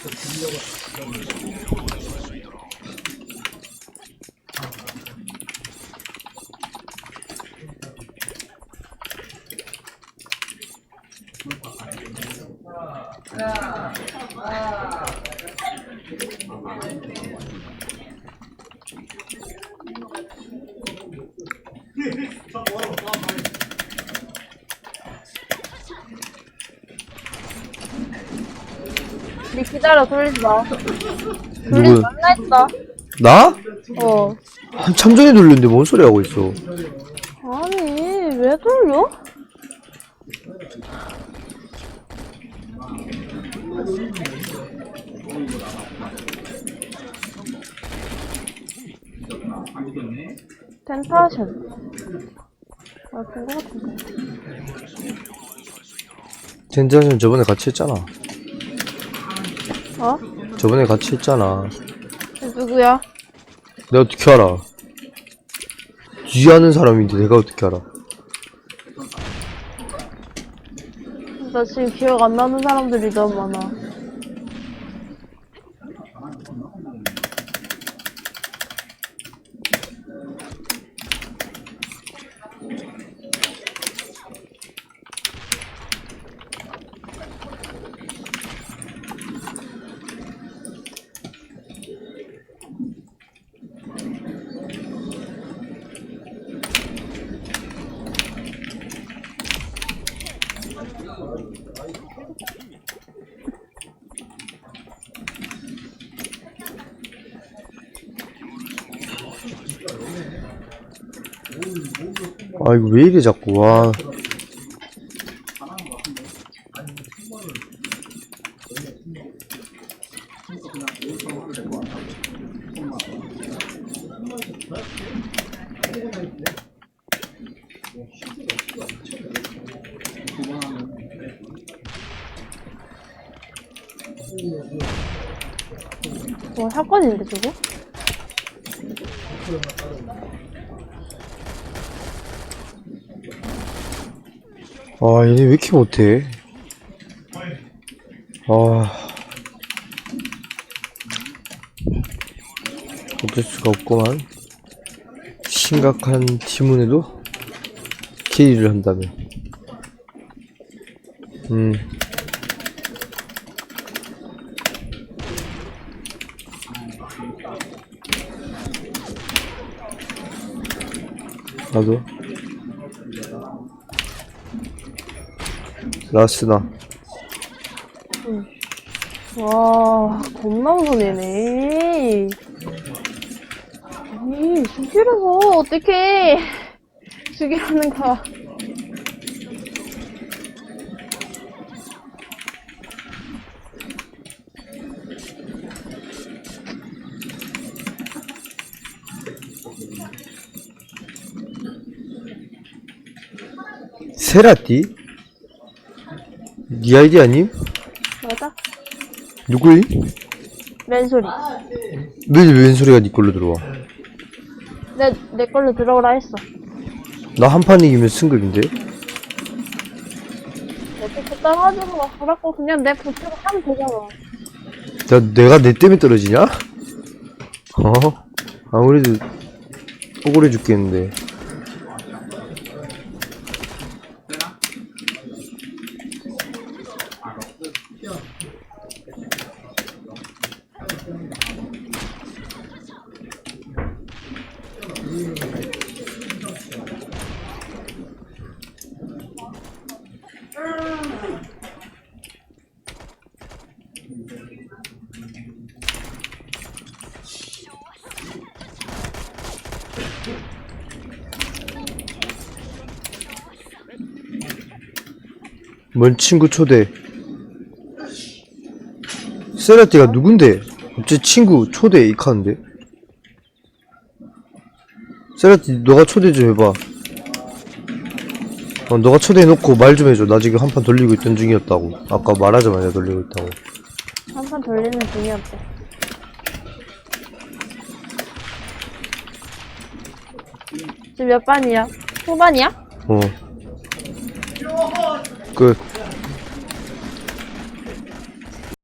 자, 자, 자. 니 기다려 돌리지 마. 돌리지 말라 했다. 나? 어. 한참 전에 돌렸는데 뭔 소리 하고 있어? 아니 왜 돌려? 텐타션. 아, 본거 같은데. 젠자는 저번에 같이 했잖아. 어? 저번에 같이 했잖아. 누구야? 내가 어떻게 알아? 쥐하는 사람인데 내가 어떻게 알아? 나 지금 기억 안 나는 사람들이 너무 많아. 아 이거 왜 이래 자꾸 와. 뭐 사건인데 저거? 아 얘네 왜 이렇게 못해? 아 어쩔 수가 없구만. 심각한 팀원에도 캐리를 한다면. 음. 나도. 라스나. 와, 겁나 무서네네. 아니, 죽이려고, 어떡해. 죽이라는 거야. 세라띠? 니 아이디 아님? 맞아? 누구임? 맨소리. 왜 왼소리가 니 걸로 들어와? 내, 내 걸로 들어오라 했어. 나 한 판 이기면 승급인데? 어떻게 따라하지는 거 그렇고 그냥 내 보트로 하면 되잖아. 나, 내가 내 때문에 떨어지냐? 어? 아무래도 억울해 죽겠는데. 뭔 친구 초대. 세라띠가 누군데? 갑자기 친구 초대 이카는데? 세라띠 너가 초대 좀 해봐. 어, 너가 초대해놓고 말 좀 해줘. 나 지금 한 판 돌리고 있던 중이었다고. 아까 말하자마자 돌리고 있다고. 한 판 돌리는 중이었대. 지금 몇 반이야? 후반이야? 어. 끝.